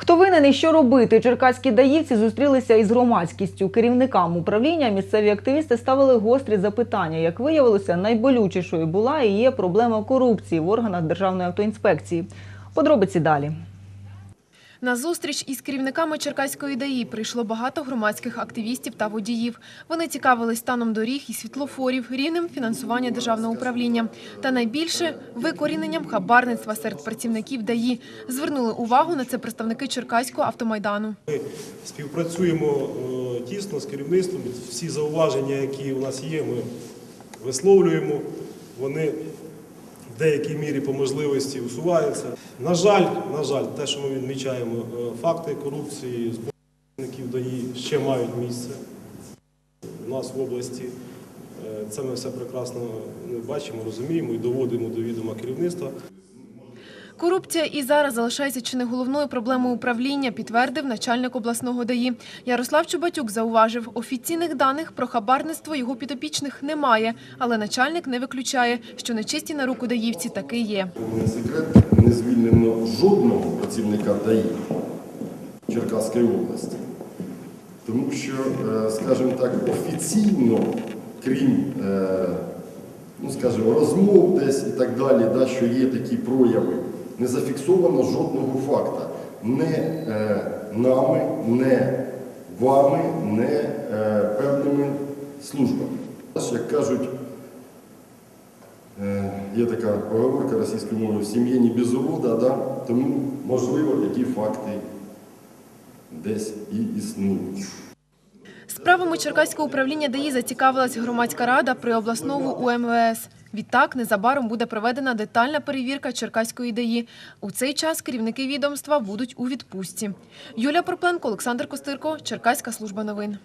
Хто винен і що робити? Черкаські даївці зустрілися із громадськістю. Керівникам управління місцеві активісти ставили гострі запитання. Як виявилося, найболючішою була і є проблема корупції в органах Державної автоінспекції. Подробиці далі. На зустріч із керівниками Черкаської ДАІ прийшло багато громадських активістів та водіїв. Вони цікавились станом доріг і світлофорів, рівнем фінансування державного управління. Та найбільше – викоріненням хабарництва серед працівників ДАІ. Звернули увагу на це представники Черкаського автомайдану. Ми Співпрацюємо е, тісно з керівництвом. Всі зауваження, які у нас є, ми висловлюємо. Вони в деякій мірі по можливості усуваються. На жаль, на жаль, те, що ми відмічаємо, е, факти корупції з боку працівників ДАІ ще мають місце у нас в області. Е, Це ми все прекрасно ну, бачимо, розуміємо і доводимо до відома керівництва. Корупція і зараз залишається чи не головною проблемою управління, підтвердив начальник обласного ДАІ. Ярослав Чубатюк зауважив, офіційних даних про хабарництво його підопічних немає, але начальник не виключає, що нечисті на руку даївці таки є. Не секрет, не звільнено жодного працівника ДАІ Черкаської області. Тому що, е, скажімо так, офіційно, крім, е, ну, скажімо, розмов десь і так далі, да, що є такі прояви, не зафіксовано жодного факта. Не е, нами, не вами, не е, певними службами. Як кажуть, Е, Є така поговорка російською мовою в сім'ї не без урода, да? тому можливо такі факти десь і існують. Справами Черкаського управління ДАІ зацікавилась громадська рада при обласному УМВС. Відтак, незабаром буде проведена детальна перевірка Черкаської ДАІ. У цей час керівники відомства будуть у відпустці. Юлія Пропленко, Олександр Костирко, Черкаська служба новин.